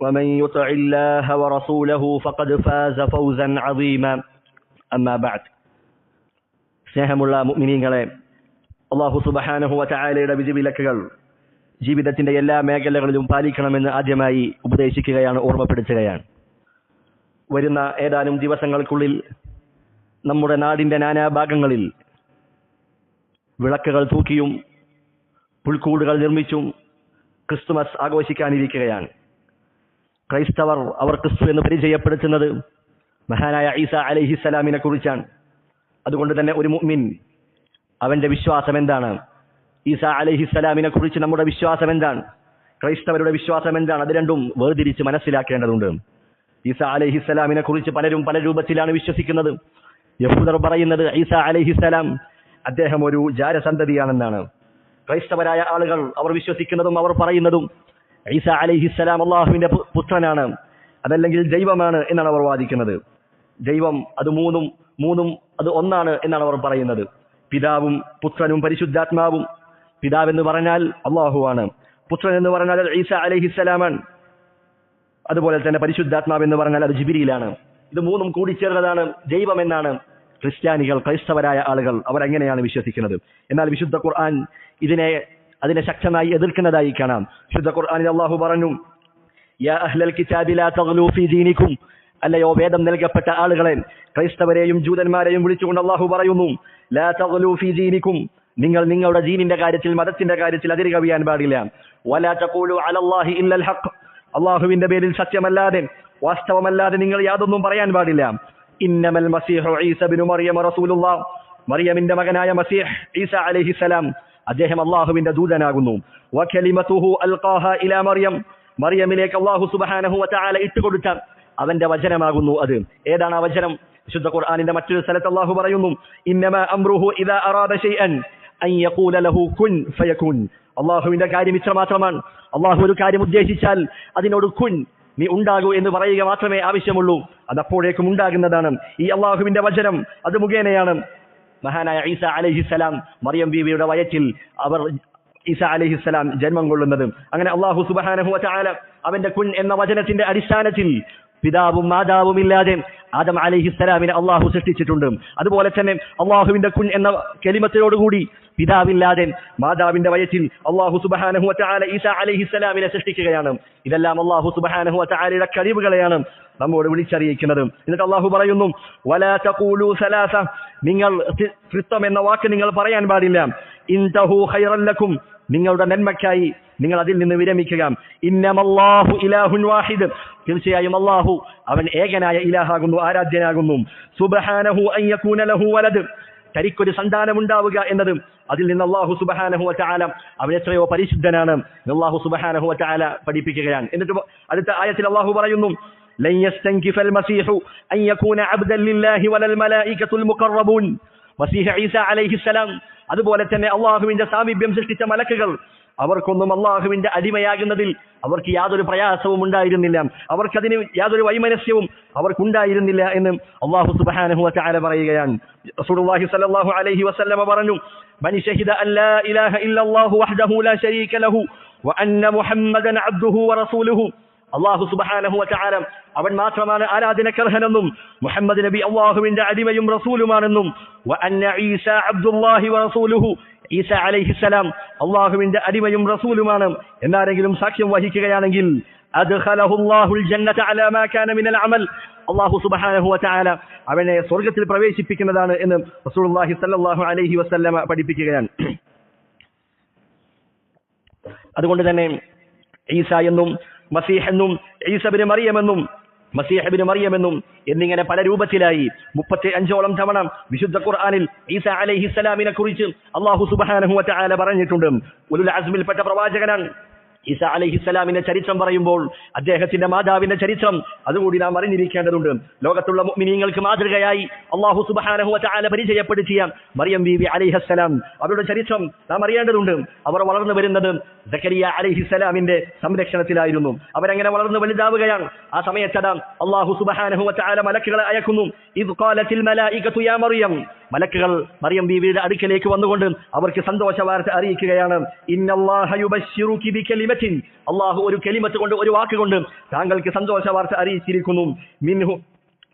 ومن يطع الله ورسوله فقد فاز فوزا عظيما أما بعد സ്നേഹമുള്ള മുഅ്മിനീങ്ങളെ അള്ളാഹു സുബഹാനഹു വതആലയുടെ വിധിവിലക്കുകൾ ജീവിതത്തിന്റെ എല്ലാ മേഖലകളിലും പാലിക്കണമെന്ന് ആദ്യമായി ഉപദേശിക്കുകയാണ് ഓർമ്മപ്പെടുത്തുകയാണ് വരുന്ന ഏതാനും ദിവസങ്ങൾക്കുള്ളിൽ നമ്മുടെ നാടിന്റെ നാനാഭാഗങ്ങളിൽ വിളക്കുകൾ തൂക്കിയും പുൽക്കൂടുകൾ നിർമ്മിച്ചും ക്രിസ്തുമസ് ആഘോഷിക്കാനിരിക്കുകയാണ് ക്രൈസ്തവർ അവർ ക്രിസ്തു എന്ന് പരിചയപ്പെടുത്തുന്നത് മഹാനായ ഈസ അലഹിസലാമിനെ കുറിച്ചാണ്. അതുകൊണ്ട് തന്നെ ഒരു മുഅ്മിൻ അവന്റെ വിശ്വാസം എന്താണ്? ഈസ അലഹിസലാമിനെ കുറിച്ച് നമ്മുടെ വിശ്വാസം എന്താണ്? ക്രൈസ്തവരുടെ വിശ്വാസം എന്താണ്? അത് രണ്ടും വേർതിരിച്ച് മനസ്സിലാക്കേണ്ടതുണ്ട്. ഈസ അലഹിസലാമിനെ കുറിച്ച് പലരും പല രൂപത്തിലാണ് വിശ്വസിക്കുന്നത്. യഹൂദർ പറയുന്നത് ഈസ അലഹിസലാം അദ്ദേഹം ഒരു ജാരസന്തതിയാണെന്നാണ്. ക്രൈസ്തവരായ ആളുകൾ അവർ വിശ്വസിക്കുന്നതും അവർ പറയുന്നതും ഈസ അലൈഹിസ്സലാം അള്ളാഹുവിന്റെ പുത്രനാണ്. അതല്ലെങ്കിൽ ദൈവമാണ് എന്നാണ് അവർ വാദിക്കുന്നത്. ദൈവം അത് മൂന്നും മൂന്നും അത് ഒന്നാണ് എന്നാണ് അവർ പറയുന്നത്. പിതാവും പുത്രനും പരിശുദ്ധാത്മാവും. പിതാവ് എന്ന് പറഞ്ഞാൽ അള്ളാഹുവാണ് പുത്രൻ എന്ന് പറഞ്ഞാൽ ഈസ അലഹിസലാമാണ് അതുപോലെ തന്നെ പരിശുദ്ധാത്മാവ് എന്ന് പറഞ്ഞാൽ അത് ജിബിരിയിലാണ്. ഇത് മൂന്നും കൂടിച്ചേർന്നതാണ് ദൈവം എന്നാണ് ക്രിസ്ത്യാനികൾ ക്രൈസ്തവരായ ആളുകൾ അവർ എങ്ങനെയാണ് വിശ്വസിക്കുന്നത്? എന്നാൽ വിശുദ്ധ ഖുർആൻ ഇതിനെ അതിനെ ശക്തമായി എതിർക്കുന്നതായി കാണാം. വിശുദ്ധ ഖുർആനിൽ അള്ളാഹു പറഞ്ഞു യാ അഹ്ലൽ കിതാബി ലാ തഗ്ലൂ ഫീ ദീനിക്കും. അല്ലയോ വേദം നൽകപ്പെട്ട ആളുകളെ ക്രൈസ്തവരെയും ജൂതന്മാരെയും വിളിച്ചുകൊണ്ട് അള്ളാഹു പറയുന്നു ലാ തഗ്ലൂ ഫീ ദീനിക്കും. നിങ്ങൾ നിങ്ങളുടെ ദീനിന്റെ കാര്യത്തിൽ മതത്തിന്റെ കാര്യത്തിൽ അതിരുകവിയാൻ പാടില്ല. വലാ തഖൂലു അലല്ലാഹി ഇല്ലൽ ഹഖ്. അള്ളാഹുവിന്റെ പേരിൽ സത്യമല്ലാതെ വാസ്തവമല്ലാതെ നിങ്ങൾ യാതൊന്നും പറയാൻ പാടില്ല. ഇന്നമൽ മസീഹു ഈസ ബിനു മറിയം റസൂലുള്ളാഹ്. മറിയമിന്റെ മകനായ മസീഹ് ഈസ അലൈഹിസലാം അദ്ദേഹം അള്ളാഹുവിന്റെ ദൂതനാകുന്നു. ഇലാ മറിയം. മറിയമിലേക്ക് അള്ളാഹു സുബ്ഹാനഹു വതആല ഇട്ടുകൊടുത്ത അവന്റെ വചനമാകുന്നു അത്. ഏതാണ് ആ വചനം? വിശുദ്ധ ഖുർആാനിന്റെ മറ്റൊരു സ്ഥലത്ത് അള്ളാഹു പറയുന്നു ഇന്നമ ഇദാ അൻ യഖൂല ലഹു കുൻ അള്ളാഹുവിന്റെ കാര്യം ഇത്ര മാത്രമാണ് അള്ളാഹു ഒരു കാര്യം ഉദ്ദേശിച്ചാൽ അതിനോട് കുൻ നീ ഉണ്ടാകൂ എന്ന് പറയുക മാത്രമേ ആവശ്യമുള്ളൂ. അതപ്പോഴേക്കും ഉണ്ടാകുന്നതാണ് ഈ അള്ളാഹുവിന്റെ വചനം. അത് മുഖേനയാണ്. മഹാനായ ഈസ അലഹിസ്സലാം മറിയം ബീവിയുടെ വയറ്റിൽ അവർ ഈസ അലഹിസ്സലാം ജന്മം കൊള്ളുന്നത്. അങ്ങനെ അള്ളാഹു സുബാനഹു ചാല അവന്റെ കുൻ എന്ന വചനത്തിന്റെ അടിസ്ഥാനത്തിൽ പിതാവും മാതാവും ഇല്ലാതെ ആദം അലഹിസ്സലാമിനെ അള്ളാഹു സൃഷ്ടിച്ചിട്ടുണ്ട്. അതുപോലെ തന്നെ അള്ളാഹുവിന്റെ കുൻ എന്ന കെലിമത്തിനോടുകൂടി പിതാവില്ലാതെ മാതാവിന്റെ വയറ്റിൽ അള്ളാഹു സുബഹാനഹു ചാല ഈസ അലഹിസ്സലാമിനെ സൃഷ്ടിക്കുകയാണ്. ഇതെല്ലാം അള്ളാഹു സുബഹാനഹു ചാലയുടെ കഴിവുകളെയാണ് നമ്മോട് വിളിച്ചറിയിക്കുന്നത്. എന്നിട്ട് അള്ളാഹു പറയുന്നു വലാ തഖൂലു സലാസ. നിങ്ങൾ തൃത്വം എന്ന വാക്ക് നിങ്ങൾ പറയാൻ പാടില്ല. ഇൻതഹു ഹൈറല്ലക്കും ലക്കും നിങ്ങളുടെ നന്മയ്ക്കായി നിങ്ങൾ അതിൽ നിന്ന് വിരമിക്കുക. ഇന്നമല്ലാഹു ഇലാഹുൻ വാഹിദ്. തീർച്ചയായും അള്ളാഹു അവൻ ഏകനായ ഇലാഹാകുന്നു ആരാധ്യനാകുന്നു സുബ്ഹാനഹു അൻ യകൂന ലഹു വലദ് തനിക്കൊരു സന്താനമുണ്ടാവുക എന്നത് അതിൽ നിന്ന് അള്ളാഹു സുബഹാനഹു വറ്റാല അവൻ എത്രയോ പരിശുദ്ധനാണ് അള്ളാഹു സുബഹാനഹു വറ്റാല പഠിപ്പിക്കുകയാണ് എന്നിട്ട് അടുത്ത ആയത്തിൽ അള്ളാഹു പറയുന്നു لن يستنكف المسيح أن يكون عبدا لله ولا الملائكة المقربون മസീഹ് ഈസ അലൈഹിസ്സലാം അതുപോലെ തന്നെ അള്ളാഹുവിന്റെ സാമീപ്യം സൃഷ്ടിച്ച മലക്കുകൾ അവർക്കൊന്നും അള്ളാഹുവിന്റെ അടിമയാകുന്നതിൽ അവർക്ക് യാതൊരു പ്രയാസവും ഉണ്ടായിരുന്നില്ല. അവർക്കതിന് യാതൊരു വൈമനസ്യവും അവർക്കുണ്ടായിരുന്നില്ല എന്ന് അള്ളാഹു സുബാനഹു വതആല പറയുകയാണ്. റസൂലുള്ളാഹി സ്വല്ലല്ലാഹു അലൈഹി വസല്ലമ പറഞ്ഞു മൻ ഷഹിദ അല്ലാ ഇലാഹ ഇല്ലല്ലാഹു വഹ്ദഹു ലാ ശരീക ലഹു വഅന്ന മുഹമ്മദൻ അബ്ദുഹു വറസൂലുഹു അള്ളാഹു സുബഹാനഹു ചാരം അവൻ മാത്രമാണ് ആരാധനക്കർഹനെന്നും മുഹമ്മദ് നബി അള്ളാഹുവിന്റെ അടിമയും റസൂലുമാണെന്നും വഅന്ന ഈസ അബ്ദുല്ലാഹി വറസൂലുഹു ഈസ അലൈഹിസ്സലാം അള്ളാഹുവിന്റെ അടിമയും റസൂലുമാണ്. എന്നാരെങ്കിലും സാക്ഷ്യം വഹിക്കുകയാണെങ്കിൽ അള്ളാഹു സുബാനഹുല അവനെ സ്വർഗത്തിൽ പ്രവേശിപ്പിക്കുന്നതാണ് എന്ന് റസൂൽഹി സല്ലാഹു അലൈഹി വസ്ല്ലമ പഠിപ്പിക്കുകയാണ്. അതുകൊണ്ട് തന്നെ ഈസ എന്നും മസീഹ എന്നും ഈസബിന് മറിയമെന്നും മസീഹബിന് മറിയമെന്നും എന്നിങ്ങനെ പല രൂപത്തിലായി മുപ്പത്തി അഞ്ചോളം തവണ വിശുദ്ധ ഖുർആനിൽ ഈസ അലൈഹിസ്സലാമിനെ കുറിച്ച് അള്ളാഹു സുബഹാനഹു വതആല പറഞ്ഞിട്ടുണ്ട്. ഉലുൽ അസ്മിൽപ്പെട്ട പ്രവാചകനാണ്. ഈസ അലഹിസ്സലാമിന്റെ ചരിത്രം പറയുമ്പോൾ അദ്ദേഹത്തിന്റെ മാതാവിന്റെ ചരിത്രം അതുകൂടി നാം അറിഞ്ഞിരിക്കേണ്ടതുണ്ട്. ലോകത്തുള്ള മിനിങ്ങൾക്ക് മാതൃകയായി അള്ളാഹു സുബ്ഹാനഹു വതആല പരിചയപ്പെടുത്തിയ മറിയം ബീബി അലൈഹിസ്സലാം അവരുടെ ചരിത്രം നാം അറിയേണ്ടതുണ്ട്. അവർ വളർന്നു വരുന്നത് സക്കരിയ അലൈഹിസ്സലാമിന്റെ സംരക്ഷണത്തിലായിരുന്നു. അവരങ്ങനെ വളർന്നു വലുതാവുകയാണ്. ആ സമയത്തടാം അള്ളാഹു സുബ്ഹാനഹു വതആല മലക്കുകളെ അയക്കുന്നു. മറിയം. മലക്കുകൾ മറിയം ബീവിയുടെ അടുക്കലേക്ക് വന്നുകൊണ്ട് അവർക്ക് സന്തോഷ വാർത്ത അറിയിക്കുകയാണ് അള്ളാഹു ഒരു കെലിമത്ത് കൊണ്ട് ഒരു വാക്ക് കൊണ്ട് താങ്കൾക്ക് സന്തോഷ വാർത്ത അറിയിച്ചിരിക്കുന്നു. മിൻഹു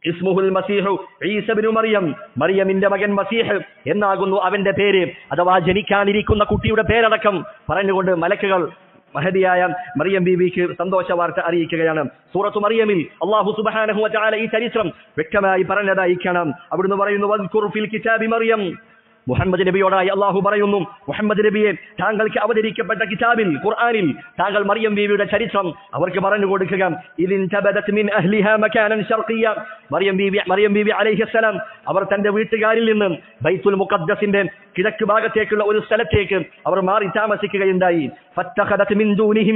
ഇസ്മുഹുൽ മസീഹു ഈസ ഇബ്നു മറിയം. മറിയമിന്റെ മകൻ മസീഹ് എന്നാകുന്നു അവന്റെ പേര്. അഥവാ ജനിക്കാനിരിക്കുന്ന കുട്ടിയുടെ പേരടക്കം പറഞ്ഞുകൊണ്ട് മലക്കുകൾ മഹതിയായ മറിയം ബീവിക്ക് സന്തോഷ വാർത്ത അറിയിക്കുകയാണ്. സൂറത്തു മറിയമിൽ അള്ളാഹു സുബ്ഹാനഹു വതആല ഈ ചരിത്രം വ്യക്തമായി പറഞ്ഞതായി കാണാം അവിടുന്ന് പറയുന്നു കിതാബി മറിയം. മുഹമ്മദ് നബിയോടായി അള്ളാഹു പറയുന്നു മുഹമ്മദ് നബിയെ താങ്കൾക്ക് അവതരിക്കപ്പെട്ട കിതാബിൽ ഖുർആനിൽ താങ്കൾ മറിയം ബീവിയുടെ ചരിത്രം അവർക്ക് പറഞ്ഞു കൊടുക്കുക. മറിയം ബീവി മറിയം ബീവി അലൈഹിസ്സലാം അവർ തന്റെ വീട്ടുകാരിൽ നിന്ന് ബൈത്തുൽ മുഖദ്ദസിന്റെ കിഴക്ക് ഭാഗത്തേക്കുള്ള ഒരു സ്ഥലത്തേക്ക് അവർ മാറി താമസിക്കുകയുണ്ടായി.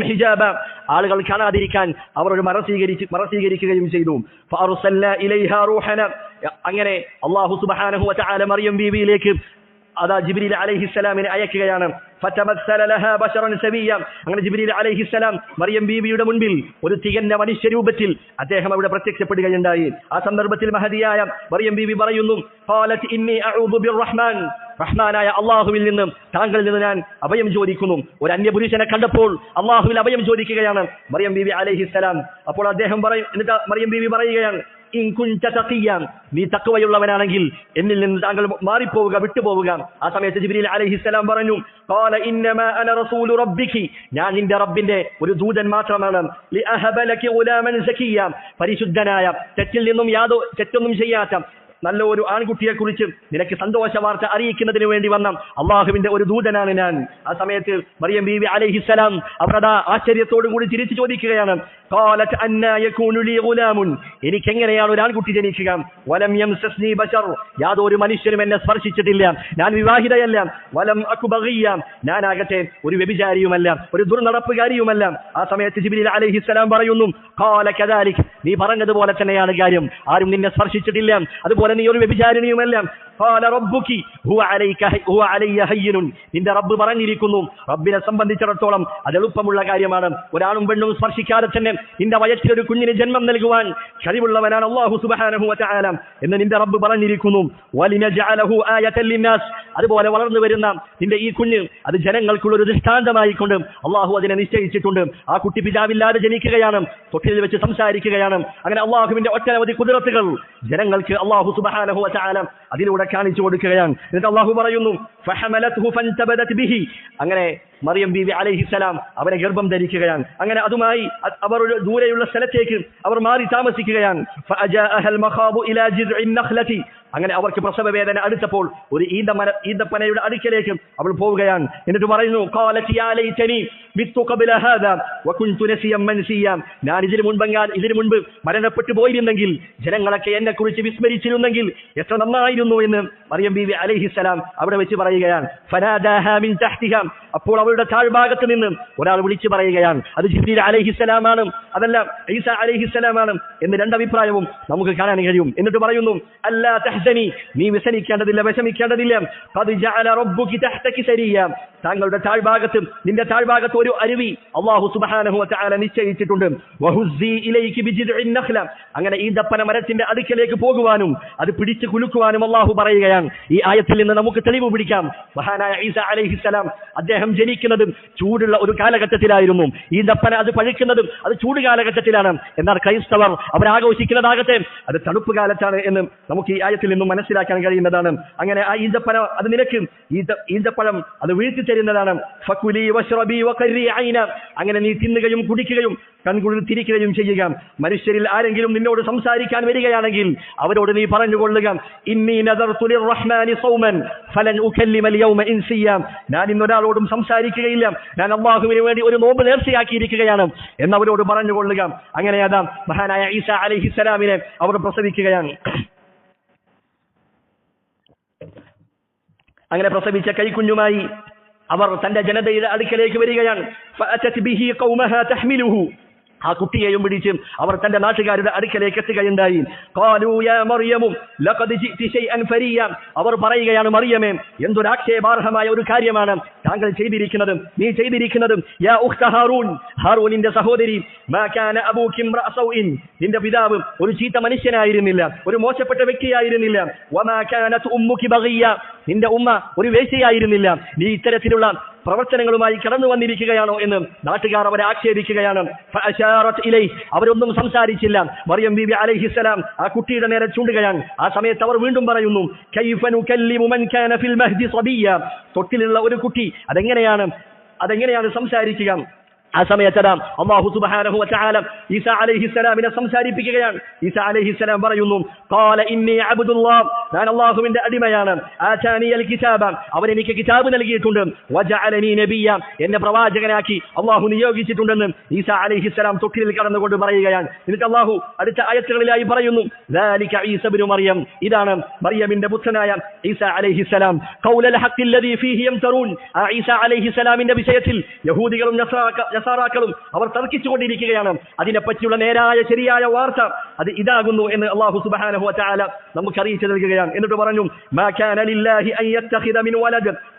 ഹിജാബ. ആളുകൾ കാണാതിരിക്കാൻ അവർ ഒരു മറ സ്വീകരിച്ച് മറ സ്വീകരിക്കുകയും ചെയ്തു. അങ്ങനെ സുബ്ഹാനഹു വതആല മറിയം ബീവിയിലേക്ക് അതാ ജിബ്രീൽ അലൈഹിസ്സലാമിനെ അയക്കുകയാണ്. അങ്ങനെ ജിബ്രീൽ അലഹിസ്സലാം മറിയം ബീവിയുടെ മുൻപിൽ ഒരു തികഞ്ഞ മനുഷ്യരൂപത്തിൽ അദ്ദേഹം അവിടെ പ്രത്യക്ഷപ്പെടുകയുണ്ടായി. ആ സന്ദർഭത്തിൽ മഹതിയായ മറിയം ബീവി പറയുന്നു ബിർറഹ്മാൻ റഹ്മാനായ അള്ളാഹുവിൽ നിന്ന് താങ്കളിൽ നിന്ന് ഞാൻ അഭയം ചോദിക്കുന്നു. ഒരു അന്യപുരുഷനെ കണ്ടപ്പോൾ അള്ളാഹുവിൽ അഭയം ചോദിക്കുകയാണ് മറിയം ബീവി അലഹിസ്സലാം അപ്പോൾ അദ്ദേഹം പറയും എന്നിട്ട് മറിയം ബീവി പറയുകയാണ് നീ തക്കവയുള്ളവനാണെങ്കിൽ എന്നിൽ നിന്ന് താങ്കൾ മാറിപ്പോവുക വിട്ടുപോവുക. ആ സമയത്ത് ജിബിരി അലഹി സ്വലാം പറഞ്ഞു ഞാൻ നിന്റെ റബ്ബിന്റെ ഒരു ദൂതൻ മാത്രമാണ്. പരിശുദ്ധനായ തെറ്റിൽ നിന്നും യാതോ തെറ്റൊന്നും ചെയ്യാത്ത നല്ല ഒരു ആൺകുട്ടിയെ കുറിച്ച് നിനക്ക് സന്തോഷ വാർത്ത അറിയിക്കുന്നതിന് വേണ്ടി വന്ന അള്ളാഹുവിന്റെ ഒരു ദൂതനാണ് ഞാൻ. ആ സമയത്ത് മറിയം ബീവി അലഹിസലാം അവരതാ ആശ്ചര്യത്തോടു കൂടി തിരിച്ചു ചോദിക്കുകയാണ് കാലത്ത് അന്നായക്കൂനുലി ഗുലാമുൻ എനിക്കെങ്ങനെയാണ് ഒരു ആൺകുട്ടി ജനിക്കുക? വലം യം സസ്നി ബഷർ. യാതൊരു മനുഷ്യനും എന്നെ സ്പർശിച്ചിട്ടില്ല. ഞാൻ വിവാഹിതയല്ല. വലം അക്കുബഹിയ ഞാനാകട്ടെ ഒരു വ്യഭിചാരിയുമല്ല ഒരു ദുർനടപ്പുകാരിയുമല്ല. ആ സമയത്ത് ജിബിലി അലഹിസ്സലാം പറയുന്നു കാല കദാലിക്. നീ പറഞ്ഞതുപോലെ തന്നെയാണ് കാര്യം. ആരും നിന്നെ സ്പർശിച്ചിട്ടില്ല. അതുപോലെ നീ ഒരു വ്യഭിചാരിണിയുമല്ല. നിന്റെ റബ്ബ് പറഞ്ഞിരിക്കുന്നു. റബ്ബിനെ സംബന്ധിച്ചിടത്തോളം അത് എളുപ്പമുള്ള കാര്യമാണ്. ഒരാളും പെണ്ണും സ്പർശിക്കാതെ തന്നെ നിന്റെ വയറ്റിൽ ഒരു കുഞ്ഞിന് ജന്മം നൽകുവാൻ കഴിവുള്ളവനാണ് അള്ളാഹു സുബാനഹു വറ്റാലം എന്ന് നിന്റെ റബ്ബ് പറഞ്ഞിരിക്കുന്നു. അതുപോലെ വളർന്നു വരുന്ന നിന്റെ ഈ കുഞ്ഞ് അത് ജനങ്ങൾക്കുള്ള ഒരു ദൃഷ്ടാന്തമായിക്കൊണ്ട് അള്ളാഹു അതിനെ നിശ്ചയിച്ചിട്ടുണ്ട്. ആ കുട്ടി പിതാവില്ലാതെ ജനിക്കുകയാണ്. തൊട്ടിൽ വെച്ച് സംസാരിക്കുകയാണ്. അങ്ങനെ അള്ളാഹുവിന്റെ ഒട്ടനവധി കുതിരത്തുകൾ ജനങ്ങൾക്ക് അള്ളാഹു സുബാനഹു വറ്റാലം അതിലൂടെ കാണിച്ചു കൊടുക്കുകയാണ്. എന്നിട്ട് അള്ളാഹു പറയുന്നു ബിഹി. അങ്ങനെ മറിയം ബീവി അലഹിസലാം അവരെ ഗർഭം ധരിക്കുകയാണ്. അങ്ങനെ അതുമായി അവർ ഒരു ദൂരെയുള്ള സ്ഥലത്തേക്ക് അവർ മാറി താമസിക്കുകയാണ്. അങ്ങനെ അവർക്ക് പ്രസവ വേദന അടുത്തപ്പോൾ ഒരു ഈന്തമര ഈന്തപ്പനയുടെ അടുക്കലേക്ക് അവൾ പോവുകയാണ്. എന്നിട്ട് പറയുന്നു "ഖാലത് യാ ലൈതനി മിത്തു ഖബ്ല ഹാദാ വകുൻതു നസിയം മൻസിയ. ഞാൻ ഇതിനു മുൻപെങ്ങാൻ ഇതിനു മുൻപ് മരണപ്പെട്ടു പോയിരുന്നെങ്കിൽ ജനങ്ങളൊക്കെ എന്നെ കുറിച്ച് വിസ്മരിച്ചിരുന്നെങ്കിൽ എത്ര നന്നായിരുന്നു എന്ന് മറിയം ബീവി അലൈഹിസ്സലാം അവിടെ വെച്ച് പറയുകയാണ്. അപ്പോൾ അവരുടെ താഴ്ഭാഗത്ത് നിന്ന് ഒരാൾ വിളിച്ചു പറയുകയാണ് അത് ജിബ്രീൽ അലൈഹിസ്സലാമാണ് അതല്ല ഈസ അലൈഹിസ്സലാമാണ് എന്ന് രണ്ടഭിപ്രായവും നമുക്ക് കാണാൻ കഴിയും. എന്നിട്ട് പറയുന്നു അല്ലാ തഹ്സനി നീ വിസനിക്കേണ്ടതില്ല വിഷമിക്കേണ്ടതില്ല. താങ്കളുടെ താഴ്ഭാഗത്ത് നിന്റെ താഴ്ഭാഗത്ത് ഒരു അരുവി സുബ്ഹാനഹു വതആല നിശ്ചയിച്ചിട്ടുണ്ട്. അങ്ങനെ ഈ ദപ്പന മരത്തിന്റെ അടുക്കലേക്ക് പോകുവാനും അത് പിടിച്ചു കുലുക്കുവാനും അല്ലാഹു പറയുകയാണ്. ഈ ആയത്തിൽ നിന്ന് നമുക്ക് തെളിവ് പിടിക്കാം. മഹാനായ ഈസ അലൈഹിസ്സലാം അദ്ദേഹം ജനിക്കുന്നതും ചൂടുള്ള ഒരു കാലഘട്ടത്തിലായിരുന്നു. ഈ ദപ്പന അത് പഴുക്കുന്നതും അത് ചൂട് കാലഘട്ടത്തിലാണ്. എന്നാൽ ക്രൈസ്തവർ അവരാഘോഷിക്കുന്നതാകട്ടെ അത് തണുപ്പ് കാലത്താണ് എന്ന് നമുക്ക് ഈ ആയത്തിൽ നിന്നും മനസ്സിലാക്കാൻ കഴിയുന്നതാണ്. അങ്ങനെ ആ ഈന്തപ്പഴം അത് നിനക്ക്. ഈന്ത ഈന്തപ്പഴം അത് വീഴ്ത്തി തരുന്നതാണ്. ഐന അങ്ങനെ നീ തിന്നുകയും കുടിക്കുകയും കൺകുളിൽ തിരിക്കുകയും ചെയ്യുക. മനുഷ്യരിൽ ആരെങ്കിലും നിന്നോട് സംസാരിക്കാൻ വരികയാണെങ്കിൽ അവരോട് നീ പറഞ്ഞുകൊള്ളുക. ഇന്നി ലിർറഹ്മാനി സൗമൻ. ഫലൻ ഇൻസിയ. ഞാൻ ഇന്നൊരാളോടും സംസാരിക്കുകയില്ല. ഞാൻ അള്ളാഹുവിന് വേണ്ടി ഒരു നോമ്പ് നേർച്ചയാക്കിയിരിക്കുകയാണ് എന്നവരോട് പറഞ്ഞുകൊള്ളുക. അങ്ങനെ അതാ മഹാനായ ഈസ അലൈഹിസ്സലാമിനെ അവർ പ്രസവിക്കുകയാണ്. അങ്ങനെ പ്രസവിച്ച കൈക്കുഞ്ഞുമായി അവർ തന്റെ ജനതയുടെ അടുക്കലേക്ക് വരികയാണ്. ആ കുട്ടിയെയും പിടിച്ച് അവർ തന്റെ നാട്ടുകാരുടെ അടുക്കലേക്ക് എത്തുകയുണ്ടായി. അവർ പറയുകയാണ് മറിയമേ എന്തൊരു ആക്ഷേപാർഹമായ ഒരു കാര്യമാണ് താങ്കൾ ചെയ്തിരിക്കുന്നത് നീ ചെയ്തിരിക്കുന്നത്. ഹാറൂനിന്റെ സഹോദരി നിന്റെ പിതാവ് ഒരു ചീത്ത മനുഷ്യനായിരുന്നില്ല ഒരു മോശപ്പെട്ട വ്യക്തിയായിരുന്നില്ല. നിന്റെ ഉമ്മ ഒരു വേശിയായിരുന്നില്ല നീ ഇത്തരത്തിലുള്ള പ്രവർത്തനങ്ങളുമായി കടന്നു വന്നിരിക്കുകയാണോ എന്ന് നാട്ടുകാർ അവരെ ആക്ഷേപിക്കുകയാണ്. അവരൊന്നും സംസാരിച്ചില്ല. മറിയം ബിബി അലൈഹിസ്സലാം ആ കുട്ടിയുടെ നേരെ ചൂണ്ടുകയാണ്. ആ സമയത്ത് അവർ വീണ്ടും പറയുന്നു തൊട്ടിലുള്ള ഒരു കുട്ടി അതെങ്ങനെയാണ് അതെങ്ങനെയാണ് സംസാരിക്കുക? ആ സമയത്തതാ അള്ളാഹു സുബ്ഹാനഹു വതആല ഈസ അലൈഹിസ്സലാമിനെ സംസാരിപ്പിക്കുകയാണ് ഈസ അലൈഹിസ്സലാം പറയുന്നു ഖാല ഇന്നി അബ്ദുല്ലാഹ് ഞാൻ അള്ളാഹുവിന്റെ അടിമയാണ് ആതാനിയൽ കിതാബ അവൻ എനിക്ക് കിതാബ് നൽകിയിട്ടുണ്ട് വജഅലനി നബിയ എന്നെ പ്രവാചകനാക്കി അള്ളാഹു നിയോഗിച്ചിട്ടുണ്ടെന്ന് ഈസ അലൈഹിസ്സലാം തൊട്ടിലിൽ കടന്നുകൊണ്ട് പറയുകയാണ് എന്നിട്ട് അള്ളാഹു അടുത്ത ആയത്തുകളിലായി പറയുന്നു ذلك عيسى بن مريم ഇതാണ് മറിയമിന്റെ പുത്രനായ ഈസ അലൈഹിസ്സലാം ഖൗലൽ ഹഖ് الذي فيه يمترون ആ ഈസ അലൈഹിസ്സലാമിന്റെ വിഷയത്തിൽ യഹൂദികളും നസ്രാക്ക- നസാറാക്കളും അവർ തർക്കിച്ചുകൊണ്ടിരിക്കുകയാണ്. അതിനെപ്പറ്റിയുള്ള നേരായ ശരിയായ വാർത്ത അത് ഇതാകുന്നു എന്ന് അള്ളാഹു വതആല നമുക്ക് അറിയിച്ചു നൽകുകയാണ്. എന്നിട്ട് പറഞ്ഞു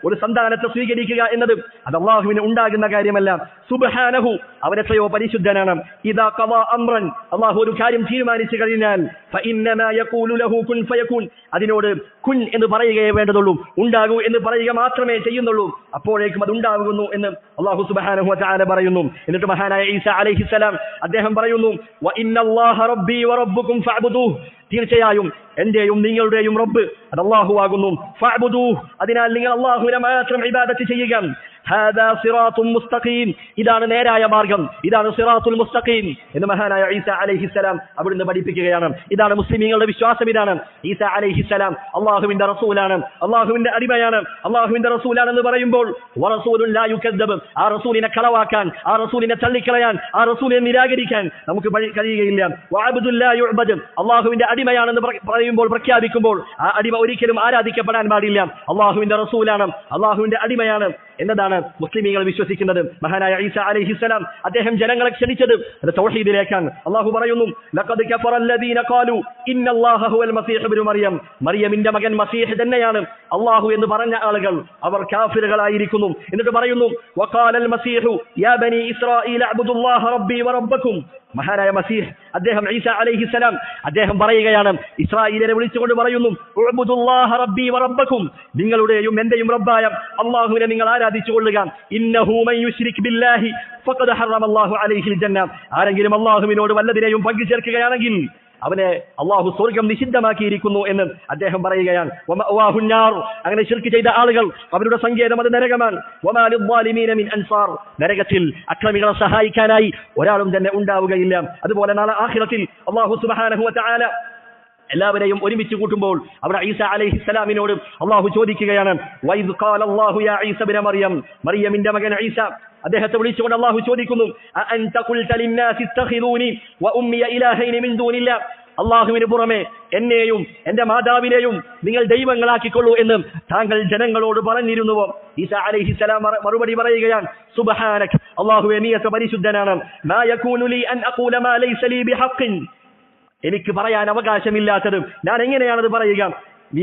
ഒരു സന്താനത്തെ സ്വീകരിക്കുക എന്നത് അത് അള്ളാഹുവിന് ഉണ്ടാകുന്ന കാര്യമല്ല. സുബ്ഹാനഹു. അവനെത്രയോ പരിശുദ്ധനാണ്. ഇതാ കവ അമ്രൻ അള്ളാഹു ഒരു കാര്യം തീരുമാനിച്ചു കഴിഞ്ഞാൽ അതിനോട് കുൻ എന്ന് പറയുകയേ വേണ്ടതുള്ളൂ. ഉണ്ടാകൂ എന്ന് പറയുക മാത്രമേ ചെയ്യുന്നുള്ളൂ. അപ്പോഴേക്കും അത് ഉണ്ടാകുന്നു എന്ന് അള്ളാഹു സുബഹാനഹു വതആല പറയുന്നു. എന്നിട്ട് മഹാനായ ഈസ അലൈഹിസ്സലാം അദ്ദേഹം പറയുന്നു തീർച്ചയായും എന്റെയും നിങ്ങളുടെയും റബ്ബ് അത് അള്ളാഹു ആകുന്നു. അതിനാൽ നിങ്ങൾ അള്ളാഹുവിനെ മാത്രം ഇബാദത്ത് ചെയ്യുക. മുസ്തഖീം. ഇതാണ് നേരായ മാർഗം. ഇതാണ് സിറാത്തുൽ മുസ്തഖീം. എന്ന് മഹാനായ ഈസ അലൈഹിസ്സലാം അവിടുന്ന് പഠിപ്പിക്കുകയാണ്. ഇതാണ് മുസ്ലിമീങ്ങളുടെ വിശ്വാസം ഇതാണ്. ഈസ അലൈഹിസ്സലാം അള്ളാഹുവിന്റെ റസൂലാണ്. അള്ളാഹുവിന്റെ അടിമയാണ്. അള്ളാഹുവിന്റെ റസൂലാണെന്ന് പറയുമ്പോൾ ആ റസൂലിനെ കളവാക്കാൻ ആ റസൂലിനെ തള്ളിക്കളയാൻ ആ റസൂലിനെ നിരാകരിക്കാൻ നമുക്ക് കഴിയുകയില്ല. അള്ളാഹുവിന്റെ അടിമയാണെന്ന് പറയുമ്പോൾ പ്രഖ്യാപിക്കുമ്പോൾ ആ അടിമ ഒരിക്കലും ആരാധിക്കപ്പെടാൻ പാടില്ല. അള്ളാഹുവിന്റെ റസൂലാണ്. അള്ളാഹുവിന്റെ അടിമയാണ്. എന്നതാണ് മുസ്ലിമീങ്ങൾ വിശ്വസിക്കുന്നത്. മഹാനായ ഈസ അലൈഹിസ്സലാം അദ്ദേഹം ജനങ്ങളെ ക്ഷണിച്ചത്. അത് തൗഹീദിലേക്കാണ്. അള്ളാഹു പറയുന്നു ലഖദ് കഫറ അല്ലദീന ഖാലു ഇന്നല്ലാഹ ഹുവൽ മസീഹ് ഇബ്നു മറിയം. മറിയമിന്റെ മകൻ മസീഹ് തന്നെയാണ്. അള്ളാഹു എന്ന് പറഞ്ഞ ആളുകൾ അവർ കാഫിറുകളായിരിക്കുന്നു. എന്നിട്ട് പറയുന്നു വഖാലൽ മസീഹു യാ ബനി ഇസ്രായീൽ അബ്ദുല്ലാഹ റബ്ബി വറബ്ബകും മഹാനായ മസീഹ് അദ്ദേഹം ഈസ അലൈഹിസ്സലാം അദ്ദേഹം പറയുകയാണ്. ഇസ്രായേലിനെ വിളിച്ചുകൊണ്ട് പറയുന്നു റബ്ബി വറബ്ബകും നിങ്ങളുടെയും എന്റെയും റബ്ബായ അള്ളാഹുവിനെ നിങ്ങൾ ആരാധിച്ചു കാണുക ആരെങ്കിലും അള്ളാഹുവിനോട് വല്ലതിനെയും പങ്കു ചേർക്കുകയാണെങ്കിൽ അവനെ അള്ളാഹു സ്വർഗം നിഷിദ്ധമാക്കിയിരിക്കുന്നു എന്ന് അദ്ദേഹം പറയുകയാണ്. അങ്ങനെ ശിർക്ക് ചെയ്ത ആളുകൾ അവരുടെ സങ്കേതം അത് നരകമാണ്. അൻസാർ. നരകത്തിൽ അക്രമികളെ സഹായിക്കാനായി ഒരാളും തന്നെ ഉണ്ടാവുകയില്ല. അതുപോലെ നാളെ ആഹിറത്തിൽ അള്ളാഹു സുബാനഹു എല്ലാവരെയും ഒരുമിച്ച് കൂട്ടുമ്പോൾ അവിടെ ഈസ അലൈഹിസ്സലാമിനോട് അള്ളാഹു ചോദിക്കുകയാണ് മറിയമിന്റെ മകൻ ഈസ അദ്ദേഹത്തെ വിളിച്ചുകൊണ്ട് അള്ളാഹു ചോദിക്കുന്നു അള്ളാഹുവിന് പുറമെ എന്നെയും എന്റെ മാതാവിനെയും നിങ്ങൾ ദൈവങ്ങളാക്കിക്കൊള്ളൂ എന്ന് താങ്കൾ ജനങ്ങളോട് പറഞ്ഞിരുന്നുവോ ഈസ അലൈഹിസ്സലാം മറ- മറുപടി പറയുകയാണ് സുബഹാനക് അള്ളാഹു നീയൊക്കെ പരിശുദ്ധനാണ്. എനിക്ക് പറയാൻ അവകാശമില്ലാത്തതും ഞാൻ എങ്ങനെയാണത് പറയുക?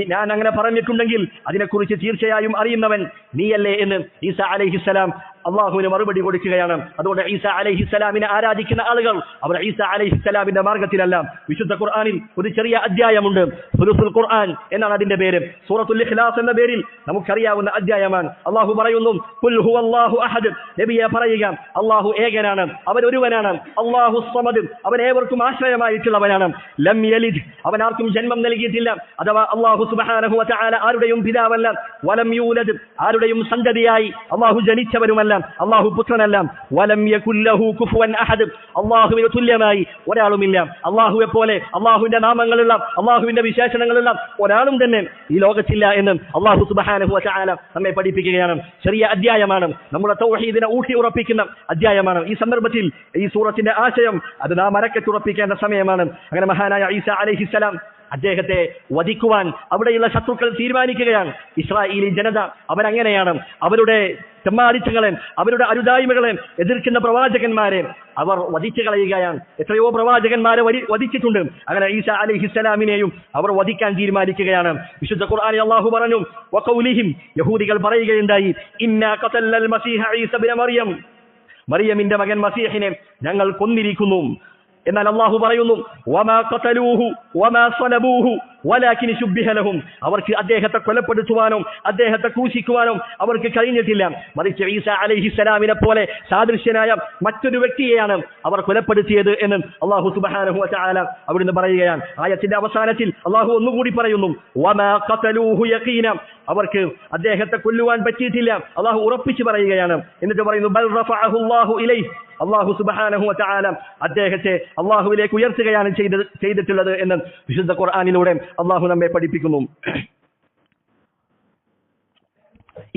ഞാൻ അങ്ങനെ പറഞ്ഞിട്ടുണ്ടെങ്കിൽ അതിനെക്കുറിച്ച് തീർച്ചയായും അറിയുന്നവൻ നീയല്ലേ എന്ന് ഈസ അലൈഹിസ്സലാം അള്ളാഹുവിന് മറുപടി കൊടുക്കുകയാണ്. അതുകൊണ്ട് ഈസ അലഹിസ്സലാമിനെ ആരാധിക്കുന്ന ആളുകൾ അവർ ഈസ അലഹിസ്സലാമിന്റെ മാർഗത്തിലല്ല. വിശുദ്ധ ഖുർആനിൽ ഒരു ചെറിയ അധ്യായമുണ്ട്. സുലുസുൽ ഖുർആൻ എന്നാണ് അതിന്റെ പേര്. സൂറത്തുൽ ഇഖ്ലാസ് എന്ന പേരിൽ നമുക്കറിയാവുന്ന അധ്യായമാണ്. അള്ളാഹു പറയുന്നു "ഖുൽ ഹുവല്ലാഹു അഹദ്. നബിയെ പറയുക അള്ളാഹു ഏകനാണ് അവൻ ഒരുവനാണ്. അള്ളാഹു സമദ്. അവൻ ഏവർക്കും ആശ്രയമായിട്ടുള്ളവനാണ്. ലം യലിദ്. അവൻ ആർക്കും ജന്മം നൽകിയിട്ടില്ല. അഥവാ അള്ളാഹു സുബ്ഹാനഹു വതആല ആരുടെയും പിതാവല്ല. വലം യൂലദ്. ആരുടെയും സന്തതിയായി അള്ളാഹു ജനിച്ചവരുമല്ല അള്ളാഹു പുത്രനല്ല. വലം യകുല്ലഹു കുഫുവൻ അഹദ്. അള്ളാഹുവിന് തുല്യമായി ഒരാളുമില്ല. അള്ളാഹുവെ പോലെ അള്ളാഹുവിന്റെ നാമങ്ങളുള്ള അള്ളാഹുവിന്റെ വിശേഷണങ്ങളുള്ള ഒരാളും തന്നെ ഈ ലോകത്തില്ല എന്ന് അള്ളാഹു സുബ്ഹാനഹു വതആല നമ്മെ പഠിപ്പിക്കുകയാണ്. ചെറിയ അധ്യായമാണ്. നമ്മുടെ തൗഹീദിനെ ഊട്ടി ഉറപ്പിക്കുന്ന അധ്യായമാണ്. ഈ സന്ദർഭത്തിൽ ഈ സൂറത്തിന്റെ ആശയം അത് നാം അരക്കെട്ടുറപ്പിക്കേണ്ട സമയമാണ്. അങ്ങനെ മഹാനായ ഈസ അലൈഹിസ്സലാം അദ്ദേഹത്തെ വധിക്കുവാൻ അവിടെയുള്ള ശത്രുക്കൾ തീരുമാനിക്കുകയാണ്. ഇസ്രായേലി ജനത അവരങ്ങനെയാണ് അവരുടെ ചെമ്മാരിച്ചങ്ങളെ അവരുടെ അരുതായ്മകളെ എതിർക്കുന്ന പ്രവാചകന്മാരെ അവർ വധിച്ചു കളയുകയാണ്. എത്രയോ പ്രവാചകന്മാരെ വധിച്ചിട്ടുണ്ട്. അങ്ങനെ ഈസ അലി ഹിസ്സലാമിനെയും അവർ വധിക്കാൻ തീരുമാനിക്കുകയാണ്. വിശുദ്ധ ഖുർആനിൽ അള്ളാഹു പറഞ്ഞു വക്കൗലിഹിം യഹൂദികൾ പറയുകയുണ്ടായി ഇന്നാ മറിയം. മറിയമിന്റെ മകൻ മസീഹിനെ ഞങ്ങൾ കൊന്നിരിക്കുന്നു. എന്നാൽ അള്ളാഹു പറയുന്നു ശുബ്ബിഹ ലഹും അവർക്ക് അദ്ദേഹത്തെ കൊലപ്പെടുത്തുവാനോ അദ്ദേഹത്തെ ക്രൂശിക്കുവാനോ അവർക്ക് കഴിഞ്ഞിട്ടില്ല. മറിച്ച് ഈസ അലൈഹിസ്സലാമിനെ പോലെ സാദൃശ്യനായ മറ്റൊരു വ്യക്തിയെയാണ് അവർ കൊലപ്പെടുത്തിയത് എന്ന് അള്ളാഹു സുബ്ഹാനഹു വതആല അവിടുന്ന് പറയുകയാണ്. ആയത്തിന്റെ അവസാനത്തിൽ അള്ളാഹു ഒന്നുകൂടി പറയുന്നു അവർക്ക് അദ്ദേഹത്തെ കൊല്ലുവാൻ പറ്റിയിട്ടില്ല. അള്ളാഹു ഉറപ്പിച്ചു പറയുകയാണ്. എന്നിട്ട് പറയുന്നു ബൽ റഫഅഹു അല്ലാഹു ഇലൈഹി. അള്ളാഹു സുബ്ഹാനഹു വതആല അദ്ദേഹത്തെ അള്ളാഹുവിലേക്ക് ഉയർത്തുകയാണ് ചെയ്ത് ചെയ്തിട്ടുള്ളത് എന്ന് വിശുദ്ധ ഖുർആനിലൂടെ അള്ളാഹു നമ്മെ പഠിപ്പിക്കുന്നു.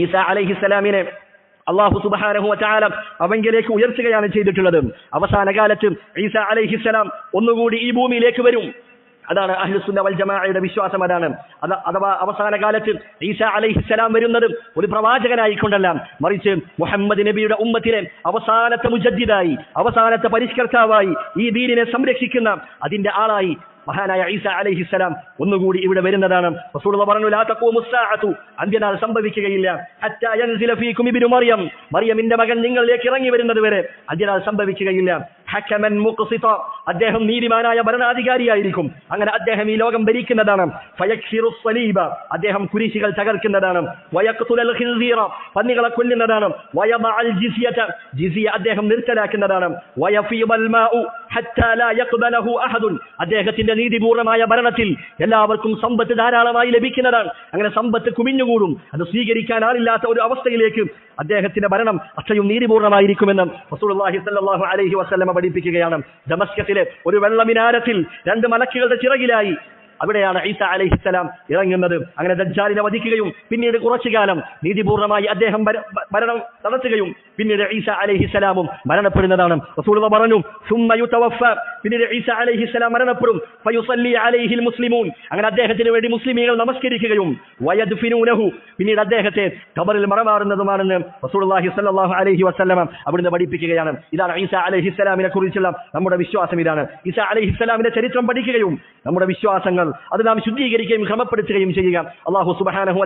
ഈസ അലൈഹിസ്സലാമിനെ അള്ളാഹു സുബാനഹു വതആല അവങ്കിലേക്ക് ഉയർത്തുകയാണ് ചെയ്തിട്ടുള്ളത്. അവസാന കാലത്ത് ഈസ അലഹിസ്സലാം ഒന്നുകൂടി ഈ ഭൂമിയിലേക്ക് വരും. അതാണ് അഹ്ലുസുന്ന വൽ ജമാഅയുടെ വിശ്വാസം അതാണ്. അത് അഥവാ അവസാന കാലത്ത് ഈസ അലൈഹിസ്സലാം വരുന്നത് ഒരു പ്രവാചകനായിക്കൊണ്ടല്ല. മറിച്ച് മുഹമ്മദ് നബിയുടെ ഉമ്മത്തിലെ അവസാനത്തെ മുജദ്ദിദായി അവസാനത്തെ പരിഷ്കർത്താവായി ഈ ദീനിനെ സംരക്ഷിക്കുന്ന അതിന്റെ ആളായി മഹാനായ ഈസ അലൈഹിസ്സലാം ഒന്നുകൂടി ഇവിടെ വരുന്നതാണ്. റസൂലുള്ള പറഞ്ഞു ലാ തഖൂമു സ്സാഅതു അന്ത്യനാൾ സംഭവിക്കുകയില്ല. ഹത്താ യൻസില ഫീകും ഇബ്നു മറിയം. മറിയമിന്റെ മകൻ നിങ്ങളിലേക്ക് ഇറങ്ങി വരുന്നത് വരെ അന്ത്യനാൾ സംഭവിക്കുകയില്ല. ഹക്കമൻ മുഖ്സിത. അദ്ദേഹം നീതിമാനായ ഭരണാധികാരിയായിരിക്കും. അങ്ങനെ അദ്ദേഹം ഈ ലോകം ഭരിക്കുന്നതാണ്. ഫയക്ഷിറു സലീബ. അദ്ദേഹം കുരിശികൾ തകർക്കുന്നതാണ്. വയഖ്തുലൽ ഖിൻസീറ. പന്നികളെ കൊല്ലുന്നതാണ്. വയബഅൽ ജിസിയത. ജിസിയ അദ്ദേഹം നിർത്തലാക്കുന്നതാണ്. വയഫീബൽ മാഉ ഹത്താ ലാ യഖ്ബലഹു അഹദുൻ. അദ്ദേഹത്തിന്റെ നീതിപൂർണമായ ഭരണത്തിൽ എല്ലാവർക്കും സമ്പത്ത് ധാരാളമായി ലഭിക്കുന്നതാണ്. അങ്ങനെ സമ്പത്ത് കുമിഞ്ഞുകൂടും. അത് സ്വീകരിക്കാൻ ആളില്ലാത്ത ഒരു അവസ്ഥയിലേക്ക് അദ്ദേഹത്തിന്റെ ഭരണം അത്രയും നീതിപൂർണമായിരിക്കുമെന്ന് അലൈഹി വസല്ലമ പഠിപ്പിക്കുകയാണ്. ദമസ്കത്തിലെ ഒരു വെള്ളമിനാരത്തിൽ രണ്ട് മലക്കുകളുടെ ചിറകിലായി അവിടെയാണ് ഈസ അലഹിസ്സലാം ഇറങ്ങുന്നത്. അങ്ങനെ ദജ്ജാലിനെ വധിക്കുകയും പിന്നീട് കുറച്ചു കാലം നീതിപൂർണമായി അദ്ദേഹം ഭര- ഭരണം നടത്തുകയും പിന്നീട് ഈസ അലൈഹിസ്സലാമും മരണപ്പെടുന്നതാണ്. പറഞ്ഞു പിന്നീട് ഈസ അലൈഹിസ്സലാം മരണപ്പെടും. മുസ്ലിമൂൻ. അങ്ങനെ അദ്ദേഹത്തിന് വേണ്ടി മുസ്ലിമീങ്ങൾ നമസ്കരിക്കുകയും വയദ്ഫിനൂനഹു. പിന്നീട് അദ്ദേഹത്തെ ഖബറിൽ മറമാറുന്നതുമാണെന്ന് റസൂലുള്ളാഹി സ്വല്ലല്ലാഹു അലൈഹി വസല്ലമ അവിടുന്ന് പഠിപ്പിക്കുകയാണ്. ഇതാണ് ഈസ അലഹിസ്സലാമിനെ കുറിച്ചുള്ള നമ്മുടെ വിശ്വാസം ഇതാണ്. ഈസ അലൈഹിസ്സലാമിന്റെ ചരിത്രം പഠിക്കുകയും നമ്മുടെ വിശ്വാസങ്ങൾ അത് നാം ശുദ്ധീകരിക്കുകയും ക്രമപ്പെടുത്തുകയും ചെയ്യുക. അള്ളാഹു സുബാനഹു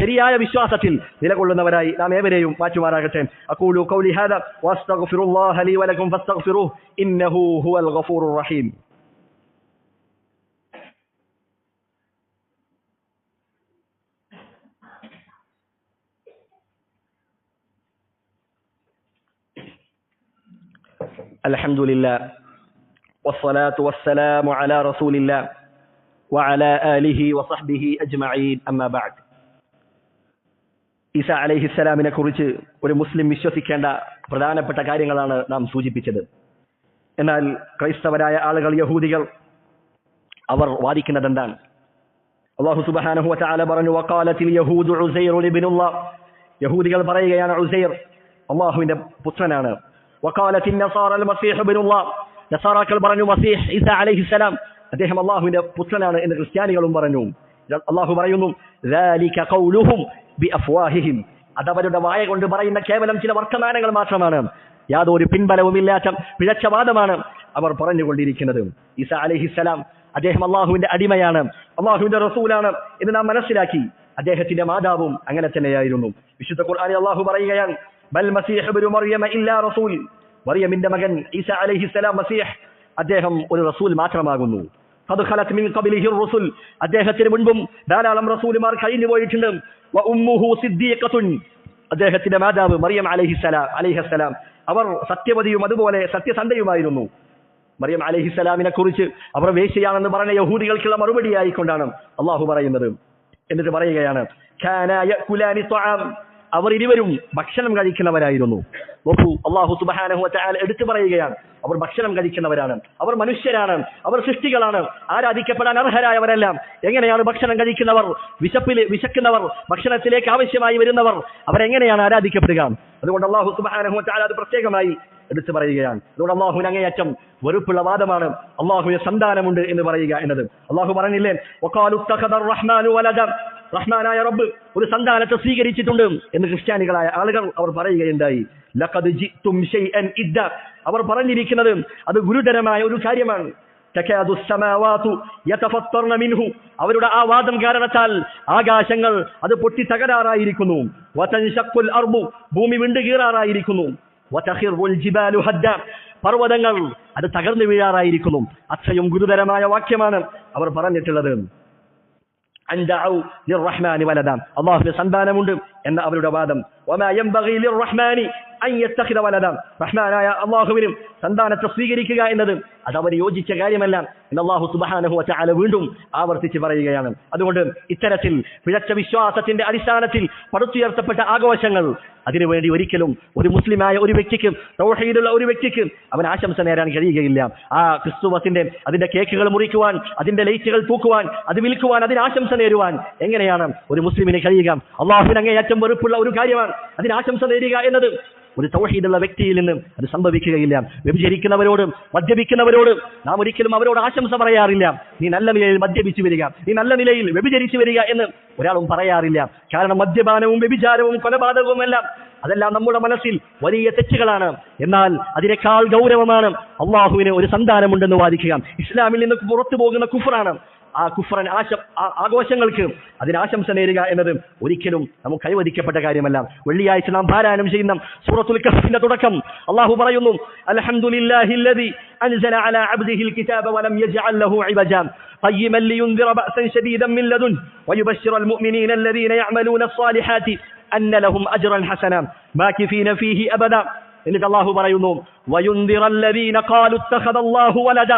ശരിയായ വിശ്വാസത്തിൽ നിലകൊള്ളുന്നവരായി നാം ഏവരെയും മാറ്റുമാറാകട്ടെ. أقول قولي هذا وأستغفر الله لي ولكم فاستغفروه إنه هو الغفور الرحيم. الحمد لله والصلاة والسلام على رسول الله وعلى آله وصحبه أجمعين. أما بعد ഈസ അലൈഹിസ്സലാമിനെ കുറിച്ച് ഒരു മുസ്ലിം വിശ്വസിക്കേണ്ട പ്രധാനപ്പെട്ട കാര്യങ്ങളാണ് നാം സൂചിപ്പിച്ചത്. എന്നാൽ ക്രൈസ്തവരായ ആളുകൾ യഹൂദികൾ അവർ വാദിക്കുന്നത് എന്താണ് അള്ളാഹു സുബ്ഹാനഹു വതആല പറഞ്ഞു വക്കാലത്തിൽ യഹൂദ് ഇബ്നുല്ലാഹ് യഹൂദികൾ പറയുകയാണ് ഉസൈർ അള്ളാഹുവിന്റെ പുത്രനാണ്. ഇബ്നുല്ലാഹ് നസാറാക്കൾ പറഞ്ഞു മസീഹ് ഈസ അലഹിസ്സലാം അദ്ദേഹം അള്ളാഹുവിന്റെ പുത്രനാണ് എന്ന് ക്രിസ്ത്യാനികളും പറഞ്ഞു. അള്ളാഹു പറയുന്നു ബി അഫ്വാഹിഹിം അതവരുടെ വായ കൊണ്ട് പറയുന്ന കേവലം ചില വർത്തമാനങ്ങൾ മാത്രമാണ്. യാതൊരു പിൻബലവുമില്ലാത്ത പിഴച്ച വാദമാണ് അവർ പറഞ്ഞുകൊണ്ടിരിക്കുന്നത്. ഈസ അലഹിസ്സലാം അദ്ദേഹം അള്ളാഹുവിന്റെ അടിമയാണ് അള്ളാഹുവിന്റെ റസൂലാണ് എന്ന് നാം മനസ്സിലാക്കി. അദ്ദേഹത്തിന്റെ മാതാവും അങ്ങനെ തന്നെയായിരുന്നു. വിശുദ്ധ ഖുർആാനി അള്ളാഹു പറയുകയാണ് ബൽ മസീഹ് മറിയമ ഇല്ല റസൂൽ. മറിയമിന്റെ മകൻ ഈസ അലഹിസ്സലാം മസീഹ് അദ്ദേഹം ഒരു റസൂൽ മാത്രമാകുന്നു. അദ്ദേഹത്തിന് മുൻപും ധാരാളം റസൂലുമാർ കഴിഞ്ഞു പോയിട്ടുണ്ട്. അദ്ദേഹത്തിന്റെ മാതാവ് മറിയം അലൈഹിസ്സലാം അലൈഹിസ്സലാം അവർ സത്യവതിയും അതുപോലെ സത്യസന്ധയുമായിരുന്നു. മറിയം അലഹിസലാമിനെ കുറിച്ച് അവർ വേശ്യയാണെന്ന് പറഞ്ഞ യഹൂദികൾക്കുള്ള മറുപടി ആയിക്കൊണ്ടാണ് അള്ളാഹു പറയുന്നത്. എന്നിട്ട് പറയുകയാണ്. അവർ ഇരുവരും ഭക്ഷണം കഴിക്കുന്നവരായിരുന്നു. നോക്കൂ അള്ളാഹു വതആല എടുത്തു പറയുകയാണ്. അവർ ഭക്ഷണം കഴിക്കുന്നവരാണ്. അവർ മനുഷ്യരാണ്. അവർ സൃഷ്ടികളാണ്. ആരാധിക്കപ്പെടാൻ അർഹരായവരെല്ലാം എങ്ങനെയാണ് ഭക്ഷണം കഴിക്കുന്നവർ? വിശപ്പിൽ വിശക്കുന്നവർ ഭക്ഷണത്തിലേക്ക് ആവശ്യമായി വരുന്നവർ അവരെങ്ങനെയാണ് ആരാധിക്കപ്പെടുക? അതുകൊണ്ട് അള്ളാഹു വതആല അത് പ്രത്യേകമായി എടുത്തു പറയുകയാണ്. അതുകൊണ്ട് അള്ളാഹുവിന് അങ്ങേയറ്റം വെറുപ്പുള്ള വാദമാണ് അള്ളാഹുവിന് സന്താനമുണ്ട് എന്ന് പറയുക എന്നത്. അള്ളാഹു പറഞ്ഞില്ലേ റഹ്മാനായ റബ്ബ് ഒരു സന്താനത്തെ സ്വീകരിച്ചിട്ടുണ്ട് എന്ന് ക്രിസ്ത്യാനികളായ ആളുകൾ അവർ പറയുകയുണ്ടായി. അവർ പറഞ്ഞിരിക്കുന്നത് അത് ഗുരുതരമായ ഒരു കാര്യമാണ്. അവരുടെ ആ വാദം കാരണത്താൽ ആകാശങ്ങൾ അത് പൊട്ടി തകരാറായിരിക്കുന്നു. ഭൂമി വിണ്ടു കീറാറായിരിക്കുന്നു. പർവതങ്ങൾ അത് തകർന്നു വീഴാറായിരിക്കുന്നു. അത്രയും ഗുരുതരമായ വാക്യമാണ് അവർ പറഞ്ഞിട്ടുള്ളത്. ലിർറഹ്മാനി വലദ അല്ലാഹുവിന് സന്താനമുണ്ട് എന്ന അവരുടെ വാദം വമാ യൻബഗി ലിർറഹ്മാനി അൻ യത്തഖിദ വലദ റഹ്മാനായ അള്ളാഹുവിനും സന്താനത്തെ സ്വീകരിക്കുക എന്നത് അത് അവർ യോജിച്ച കാര്യമല്ല എന്ന് സുബാനഹു വതആല വീണ്ടും ആവർത്തിച്ച് പറയുകയാണ്. അതുകൊണ്ട് ഇത്തരത്തിൽ പിഴച്ച വിശ്വാസത്തിന്റെ അടിസ്ഥാനത്തിൽ പടുത്തുയർത്തപ്പെട്ട ആഘോഷങ്ങൾ അതിനുവേണ്ടി ഒരിക്കലും ഒരു മുസ്ലിമായ ഒരു വ്യക്തിക്ക് തൗഹീദുള്ള ഒരു വ്യക്തിക്ക് അവൻ ആശംസ നേരാൻ കഴിയുകയില്ല. ആ ക്രിസ്തുവസിന്റെ അതിന്റെ കേക്കുകൾ മുറിക്കുവാൻ അതിന്റെ ലൈറ്റുകൾ തൂക്കുവാൻ അത് വിൽക്കുവാൻ അതിന് ആശംസ നേരുവാൻ എങ്ങനെയാണ് ഒരു മുസ്ലിമിനെ കഴിയുക? അള്ളാഹുവിന് അങ്ങേയറ്റം വെറുപ്പുള്ള ഒരു കാര്യമാണ്. അതിന് ആശംസ നേരുക എന്നത് ഒരു തൗഹീദുള്ള വ്യക്തിയിൽ നിന്ന് അത് സംഭവിക്കുകയില്ല. വ്യഭിചരിക്കുന്നവരോട് മദ്യപിക്കുന്നവരോട് നാം ഒരിക്കലും അവരോട് ആശംസ പറയാറില്ല. നീ നല്ല നിലയിൽ മദ്യപിച്ചു വരിക. നീ നല്ല നിലയിൽ വ്യഭിചരിച്ചു വരിക എന്ന് ഒരാളും പറയാറില്ല. കാരണം മദ്യപാനവും വ്യഭിചാരവും കൊലപാതകവും എല്ലാം അതെല്ലാം നമ്മുടെ മനസ്സിൽ വലിയ തെറ്റുകളാണ്. എന്നാൽ അതിനേക്കാൾ ഗൗരവമാണ് അള്ളാഹുവിന് ഒരു സന്താനമുണ്ടെന്ന് വാദിക്കുക. ഇസ്ലാമിൽ നിന്ന് പുറത്തു പോകുന്ന കുഫറാണ്. ആ കുഫറൻ ആശ ആ- ആഘോഷങ്ങൾക്ക് അതിന് ആശംസ നേരുക എന്നത് ഒരിക്കലും നമുക്ക് കൈവദിക്കപ്പെട്ട കാര്യമല്ല വെള്ളിയാഴ്ച നാം പാരായണം ചെയ്യുന്ന സൂറത്തുൽ കഹ്ഫിന്റെ തുടക്കം അള്ളാഹു പറയുന്നു അൽഹംദുലില്ലാഹില്ലദി അൻസല അലാ അബ്ദിഹിൽ കിതാബ വലം യജ്അൽ ലഹു ഇവജാ قيما لينذر بأسا شديدا من لدنه ويبشر المؤمنين الذين يعملون الصالحات أن لهم أجرا حسنا ماكثين فيه أبدا എന്നിട്ട് അള്ളാഹു പറയുന്നു وينذر الذين قالوا اتخذ الله ولدا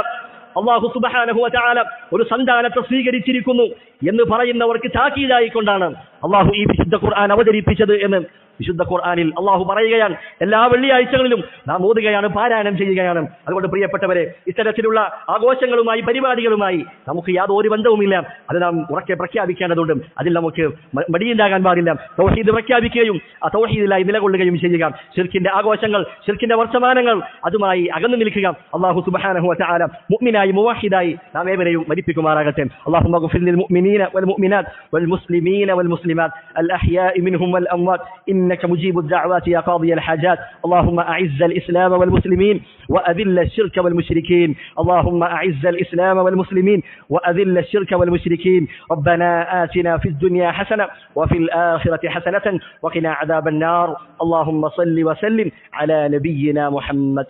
അള്ളാഹു സുബാനഹുല ഒരു സന്താനത്തെ സ്വീകരിച്ചിരിക്കുന്നു എന്ന് പറയുന്നവർക്ക് താക്കീതായിക്കൊണ്ടാണ് അള്ളാഹു ഈ വിശുദ്ധ ഖുർആൻ അവതരിപ്പിച്ചത് എന്ന് വിശുദ്ധ ഖുർആനിൽ അള്ളാഹു പറയുകയാണ് എല്ലാ വെള്ളിയാഴ്ചകളിലും നാം ഓതുകയാണ് പാരായണം ചെയ്യുകയാണ് അതുകൊണ്ട് പ്രിയപ്പെട്ടവരെ ഇത്തരത്തിലുള്ള ആഘോഷങ്ങളുമായി പരിപാടികളുമായി നമുക്ക് യാതൊരു ബന്ധവുമില്ല അത് നാം ഉറക്കെ പ്രഖ്യാപിക്കേണ്ടതുണ്ട് അതിൽ നമുക്ക് മ- മടിയുണ്ടാകാൻ പാടില്ല തൗഹീദ് പ്രഖ്യാപിക്കുകയും ആ തൗഹീദിലായി നിലകൊള്ളുകയും ചെയ്യുക ഷിർക്കിന്റെ ആഘോഷങ്ങൾ ഷിർക്കിന്റെ വർത്തമാനങ്ങൾ അതുമായി അകന്നു നിൽക്കുക അള്ളാഹു സുബ്ഹാനഹു വതആല മുഅ്മിനായി മുവഹിദായി നാം ഏവരെയും മരിപ്പിക്കുമാറാകട്ടെ اللهم اغفر للمؤمنين والمؤمنات والمسلمين والمسلمات الأحياء منهم والأموات إنك مجيب الدعوات يا قاضي الحاجات. اللهم أعز الإسلام والمسلمين وأذل الشرك والمشركين. اللهم أعز الإسلام والمسلمين وأذل الشرك والمشركين. ربنا آتنا في الدنيا حسنة وفي الآخرة حسنة وقنا عذاب النار. اللهم صل وسلم على نبينا محمد.